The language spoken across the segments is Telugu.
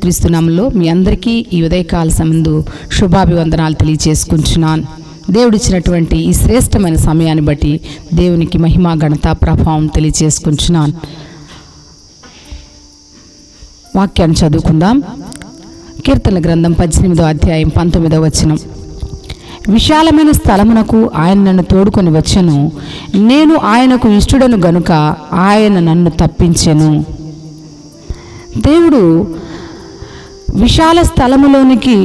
క్రీస్తునామంలో మీ అందరికీ ఈ ఉదయకాల సందు శుభాభివందనాలు తెలియచేసుకుంటున్నాను. దేవుడిచ్చినటువంటి ఈ శ్రేష్టమైన సమయాన్ని బట్టి దేవునికి మహిమ ఘనత ప్రభావం తెలియచేసుకుంటున్నాను. వాక్యాన్ని చదువుకుందాం. కీర్తన గ్రంథం పద్దెనిమిదో అధ్యాయం పంతొమ్మిదో వచనం. విశాలమైన స్థలమునకు ఆయన నన్ను తోడుకొని వచ్చాను. నేను ఆయనకు ఇష్టడను గనుక ఆయన నన్ను తప్పించెను. దేవుడు విశాల స్థలములోనికి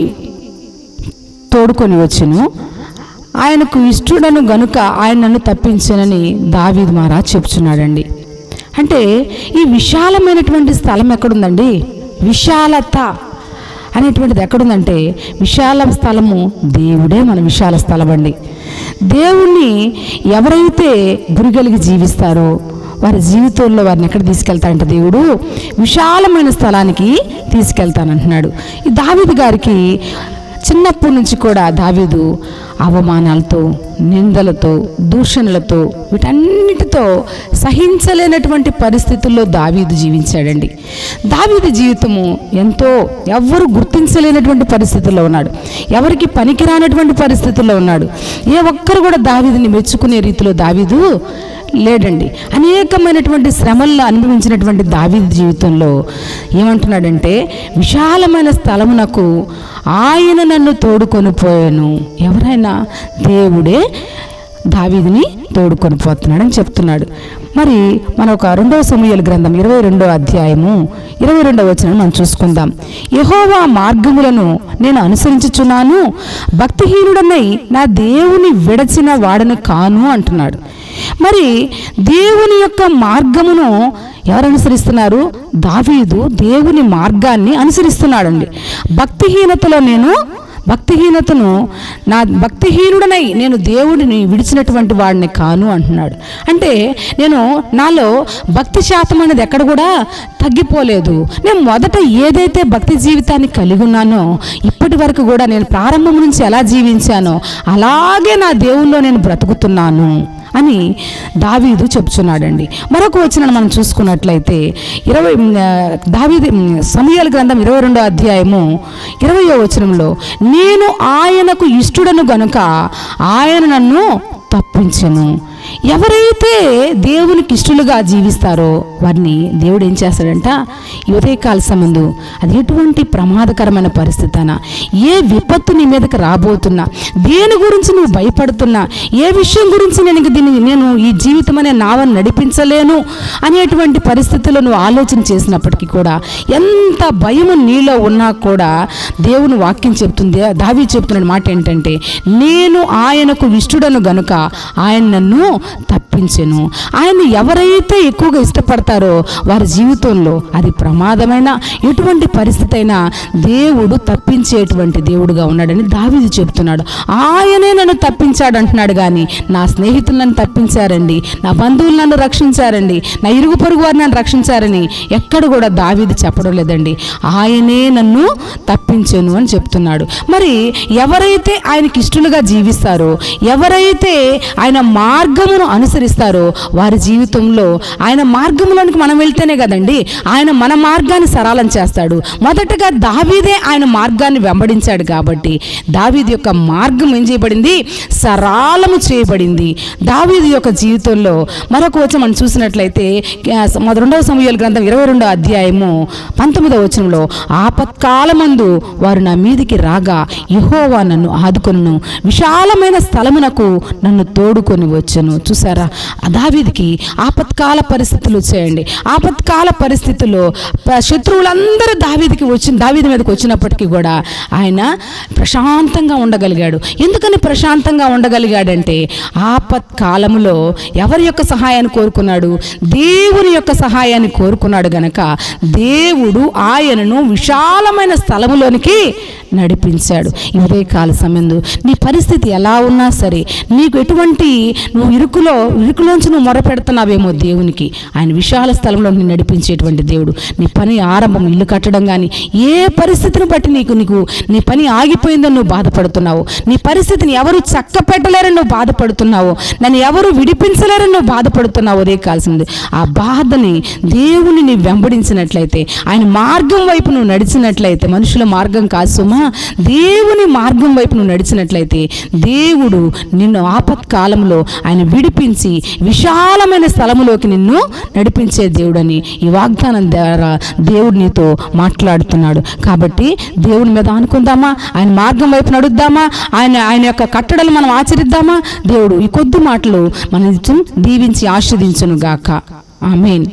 తోడుకొని వచ్చెను. ఆయనకు ఇష్టడను గనుక ఆయన నన్ను తప్పించనని దావీద్ మారా చెప్తున్నాడండి అంటే ఈ విశాలమైనటువంటి స్థలం ఎక్కడుందండి? విశాలత అనేటువంటిది ఎక్కడుందంటే విశాల స్థలము దేవుడే మన విశాల స్థలం అండి దేవుణ్ణి ఎవరైతే గురిగలిగి జీవిస్తారో వారి జీవితంలో వారిని ఎక్కడ తీసుకెళ్తాడంటే దేవుడు విశాలమైన స్థలానికి తీసుకెళ్తానంటున్నాడు. ఈ దావిదు గారికి చిన్నప్పటి నుంచి కూడా దావీదు అవమానాలతో నిందలతో దూషణలతో వీటన్నిటితో సహించలేనటువంటి పరిస్థితుల్లో దావీదు జీవించాడండి. దావీదు జీవితము ఎంతో ఎవ్వరు గుర్తించలేనటువంటి పరిస్థితుల్లో ఉన్నాడు. ఎవరికి పనికిరానటువంటి పరిస్థితుల్లో ఉన్నాడు. ఏ ఒక్కరు కూడా దావీదుని మెచ్చుకునే రీతిలో దావీదు లేడండి. అనేకమైనటువంటి శ్రమల్లో అనుభవించినటువంటి దావి జీవితంలో ఏమంటున్నాడంటే విశాలమైన స్థలమునకు ఆయన నన్ను తోడుకొని పోయాను. ఎవరైనా దేవుడే దావీదిని తోడుకొని పోతున్నాడని చెప్తున్నాడు. మరి మన ఒక రెండవ సమయాల గ్రంథం ఇరవై రెండవ అధ్యాయము ఇరవై రెండవ వచ్చిన మనం చూసుకుందాం. యహోవా మార్గములను నేను అనుసరించుచున్నాను భక్తిహీనుడనై నా దేవుని విడచిన వాడను కాను అంటున్నాడు. మరి దేవుని యొక్క మార్గమును ఎవరు అనుసరిస్తున్నారు? దావీదు దేవుని మార్గాన్ని అనుసరిస్తున్నాడండి. భక్తిహీనతలో నేను భక్తిహీనతను నా భక్తిహీనుడనై నేను దేవుడిని విడిచినటువంటి వాడిని కాను అంటున్నాడు. అంటే నేను నాలో భక్తి శాతం అనేది ఎక్కడ కూడా తగ్గిపోలేదు. నేను మొదట ఏదైతే భక్తి జీవితాన్ని కలిగి ఉన్నానో ఇప్పటి వరకు కూడా నేను ప్రారంభం నుంచి ఎలా జీవించానో అలాగే నా దేవుల్లో నేను బ్రతుకుతున్నాను. అని దావీదు చెప్తున్నాడండి మరొక వచనం మనం చూసుకున్నట్లయితే ఇరవై దావీది సమయాల గ్రంథం ఇరవై రెండో అధ్యాయము ఇరవయో వచనంలో నేను ఆయనకు ఇష్టడను గనుక ఆయన నన్ను తప్పించను. ఎవరైతే దేవునికి ఇష్టలుగా జీవిస్తారో వారిని దేవుడు ఏం చేస్తాడంట? ఈ ఉదయకాల సంబంధు అది ఎటువంటి ప్రమాదకరమైన పరిస్థితి ఏ విపత్తు నీ మీదకి రాబోతున్నా? దేని గురించి నువ్వు భయపడుతున్నా? ఏ విషయం గురించి నేను దీన్ని నేను ఈ జీవితం అనే నావని నడిపించలేను అనేటువంటి పరిస్థితుల్లో నువ్వు ఆలోచన చేసినప్పటికీ కూడా ఎంత భయము నీలో ఉన్నా కూడా దేవుని వాక్యం చెప్తుంది దావి చెప్తున్న మాట ఏంటంటే నేను ఆయనకు ఇష్టడను గనుక ఆయన నన్ను tapi తప్పించెను ఆయన ఎవరైతే ఎక్కువగా ఇష్టపడతారో వారి జీవితంలో అది ప్రమాదమైన ఎటువంటి పరిస్థితి అయినా దేవుడు తప్పించేటువంటి దేవుడుగా ఉన్నాడని దావిది చెప్తున్నాడు ఆయనే నన్ను తప్పించాడు అంటున్నాడు కానీ నా స్నేహితులు నన్ను తప్పించారండి నా బంధువులు నన్ను రక్షించారండి నా ఇరుగు పొరుగు వారు నన్ను రక్షించారని ఎక్కడ కూడా దావిది చెప్పడం లేదండి. ఆయనే నన్ను తప్పించాను అని చెప్తున్నాడు. మరి ఎవరైతే ఆయనకి ఇష్టలుగా జీవిస్తారో ఎవరైతే ఆయన మార్గమును అనుసరి అనుసరిస్తారో వారి జీవితంలో ఆయన మార్గంలోనికి మనం వెళ్తేనే కదండి. ఆయన మన మార్గాన్ని సరళం చేస్తాడు. మొదటగా దావీదే ఆయన మార్గాన్ని వెంబడించాడు కాబట్టి దావీది యొక్క మార్గం ఏం చేయబడింది? సరళము చేయబడింది. దావీది యొక్క జీవితంలో మరొక వచ్చి మనం చూసినట్లయితే రెండవ సమయాల గ్రంథం ఇరవై రెండవ అధ్యాయము పంతొమ్మిదవ వచనంలో ఆపత్కాలమందు వారు నా మీదికి రాగా యహోవా నన్ను ఆదుకొను విశాలమైన స్థలమునకు నన్ను తోడుకొని వచ్చను. చూసారా దావీదికి ఆపత్కాల పరిస్థితులు వచ్చాయండి. ఆపత్కాల పరిస్థితుల్లో శత్రువులందరూ దావీదికి వచ్చి దావీది మీదకి వచ్చినప్పటికీ కూడా ఆయన ప్రశాంతంగా ఉండగలిగాడు. ఎందుకని ప్రశాంతంగా ఉండగలిగాడంటే ఆపత్కాలములో ఎవరి యొక్క సహాయాన్ని కోరుకున్నాడు? దేవుని యొక్క సహాయాన్ని కోరుకున్నాడు గనక దేవుడు ఆయనను విశాలమైన స్థలములోనికి నడిపించాడు. ఇదే కాల సమయంలో నీ పరిస్థితి ఎలా ఉన్నా సరే నీకు ఎటువంటి నువ్వు ఇరుకులో ఇరుకులోంచి నువ్వు మొరపెడుతున్నావేమో దేవునికి. ఆయన విశాల స్థలంలో నిన్ను నడిపించేటువంటి దేవుడు. నీ పని ఆరంభం ఇల్లు కట్టడం కానీ ఏ పరిస్థితిని బట్టి నీకు నీకు నీ పని ఆగిపోయిందో నువ్వు బాధపడుతున్నావు? నీ పరిస్థితిని ఎవరు చక్క పెట్టలేరని నువ్వు బాధపడుతున్నావు? నన్ను ఎవరు విడిపించలేరని నువ్వు బాధపడుతున్నావు? అదే కాల్సింది. ఆ బాధని దేవుని నీ వెంబడించినట్లయితే ఆయన మార్గం వైపు నువ్వు నడిచినట్లయితే మనుషుల మార్గం కాదు సుమా దేవుని మార్గం వైపు నువ్వు నడిచినట్లయితే దేవుడు నిన్ను ఆపత్కాలంలో ఆయన విడిపించి విశాలమైన స్థలములోకి నిన్ను నడిపించే దేవుడని ఈ వాగ్దానం ద్వారా దేవుడు నీతో మాట్లాడుతున్నాడు. కాబట్టి దేవుని మీద అనుకుందామా ఆయన మార్గం వైపు నడుద్దామా? ఆయన ఆయన యొక్క కట్టడలు మనం ఆచరిద్దామా? దేవుడు ఈ కొద్ది మాటలు మన దీవించి ఆస్వాదించును గాక ఆమెన్.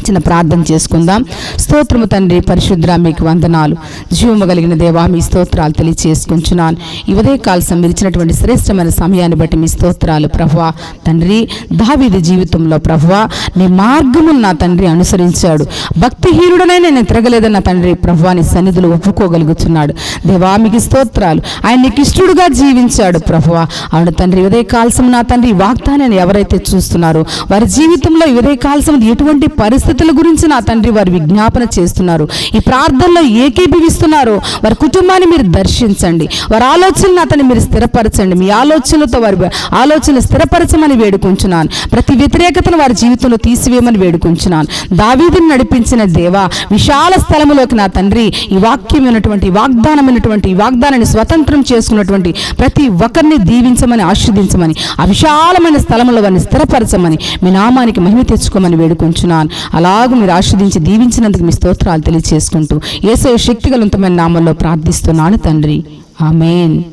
చిన్న ప్రార్థన చేసుకుందాం. స్తోత్రము తండ్రి పరిశుద్ర మీకు వందనాలు. జీవము కలిగిన దేవా మీ స్తోత్రాలు తెలియచేసుకుంటున్నాను. ఇవదే ఉదయకాల సంబంధించినటువంటి శ్రేష్టమైన సమయాన్ని బట్టి మీ స్తోత్రాలు ప్రభా తండ్రి దావిది జీవితంలో ప్రభా నీ మార్గమును నా తండ్రి అనుసరించాడు. భక్తిహీనుడనే నేను తిరగలేదన్న తండ్రి ప్రభా నీ సన్నిధులు ఒప్పుకోగలుగుతున్నాడు. దేవా మీకు స్తోత్రాలు. ఆయన నీకు ఇష్టడుగా జీవించాడు ప్రభా అవును తండ్రి ఇవదే కాల్సం నా తండ్రి వాగ్దానాన్ని ఎవరైతే చూస్తున్నారో వారి జీవితంలో ఇవదే ఉదయ కాల్సం ఎటువంటి పరిస్థితుల గురించి నా తండ్రి వారు విజ్ఞాపన చేస్తున్నారు. ఈ ప్రార్థనలో ఏకీభవిస్తున్నారు. వారి కుటుంబాన్ని మీరు దర్శించండి. వారి ఆలోచనలు అతన్ని మీరు స్థిరపరచండి. మీ ఆలోచనలతో వారి ఆలోచనలు స్థిరపరచమని వేడుకుంటున్నాను ప్రతి వ్యతిరేకతను వారి జీవితంలో తీసివేయమని వేడుకుంటున్నాను దావీదుని నడిపించిన దేవా విశాల స్థలములోకి నా తండ్రి ఈ వాక్యమైనటువంటి వాగ్దానమైనటువంటి ఈ వాగ్దానాన్ని స్వతంత్రం చేసుకున్నటువంటి ప్రతి ఒక్కరిని దీవించమని ఆస్వాదించమని ఆ విశాలమైన స్థలంలో వారిని స్థిరపరచమని మీ నామానికి మహిమ తెచ్చుకోమని వేడుకుంటున్నాను అలాగూ మీరు ఆస్వాదించి దీవించినందుకు మీ స్తోత్రాలు తెలియజేసుకుంటూ ఏసే శక్తిగలంతమైన నామంలో ప్రార్థిస్తున్నాను తండ్రి. ఆమెన్.